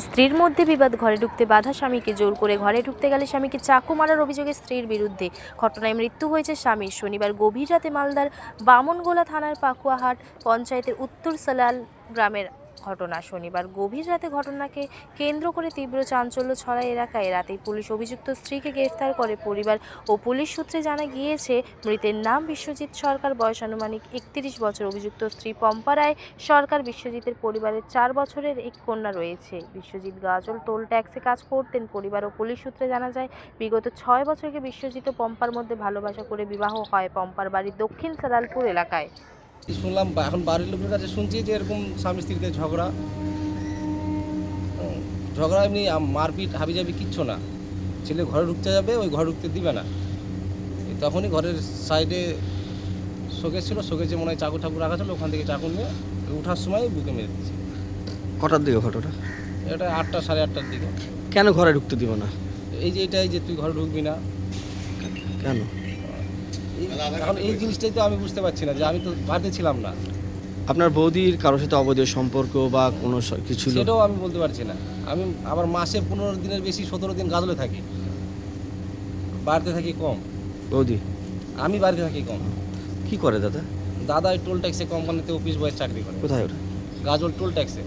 স্ত্রীর মধ্যে বিবাদ, ঘরে ঢুকতে বাধা, স্বামীকে জোর করে ঘরে ঢুকতে গেলে স্বামীকে চাকু মারার অভিযোগে স্ত্রীর বিরুদ্ধে ঘটনায় মৃত্যু হয়েছে স্বামীর। শনিবার গভীর রাতে মালদার বামনগোলা থানার পাকুয়াহাট পঞ্চায়েতের উত্তর সালাল গ্রামের ঘটনা শনিবার গভীর রাতে ঘটনাকে কেন্দ্র করে তীব্র চাঞ্চল্য ছড়ায় এলাকায়। রাতেই পুলিশ অভিযুক্ত স্ত্রীকে গ্রেফতার করে পরিবার ও পুলিশ সূত্রে জানা গিয়েছে, মৃতের নাম বিশ্বজিৎ সরকার, বয়স আনুমানিক একত্রিশ বছর। অভিযুক্ত স্ত্রী পম্পা রায় সরকার, বিশ্বজিতের পরিবারের চার বছরের এক কন্যা রয়েছে। বিশ্বজিৎ গাজল টোল ট্যাক্সে কাজ করতেন। পরিবার ও পুলিশ সূত্রে জানা যায়, বিগত ছয় বছরকে বিশ্বজিৎ পম্পার মধ্যে ভালোবাসা করে বিবাহ হয় পম্পার বাড়ি দক্ষিণ সালালপুর এলাকায়। শুনলাম বা- এখন বাড়ির লোকের কাছে শুনছি যে এরকম স্বামী স্ত্রীতে ঝগড়া। ঝগড়া এমনি মারপিট হাবি হাবিজাবি কিচ্ছু না। ছেলে ঘরে ঢুকতে যাবে ওই ঘরে ঢুকতে দিবে না। তখনই ঘরের সাইডে শোকেস ছিল শোকেসে মনে হয় চাকু ঠাকুর রাখা ছিল ওখান থেকে চাকু নিয়ে ওঠার সময় বুকে মেরে দিচ্ছে কটার দিকে ঘটনা? এটা আটটা সাড়ে আটটার দিকে। কেন ঘরে ঢুকতে দিব না? এই যে এটাই যে তুই ঘরে ঢুকবি না। কেন? এখন এই জিনিসটাই তো আমি বুঝতে পারছি না যে আমি তো বাড়িতে ছিলাম না। আপনার বৌদির কারোর সাথে অবৈধ সম্পর্ক বা কোনো কিছু সেটাও আমি বলতে পারছি না। আমি আবার মাসে পনেরো দিনের বেশি সতেরো দিন গাজলে থাকি। বাড়িতে থাকি কম। বৌদি? আমি বাড়িতে থাকি কম। কি করে দাদা? দাদা ওই টোল ট্যাক্সে কোম্পানিতে অফিস বয়ের চাকরি করে। কোথায় ওটা? গাজল টোল ট্যাক্সে।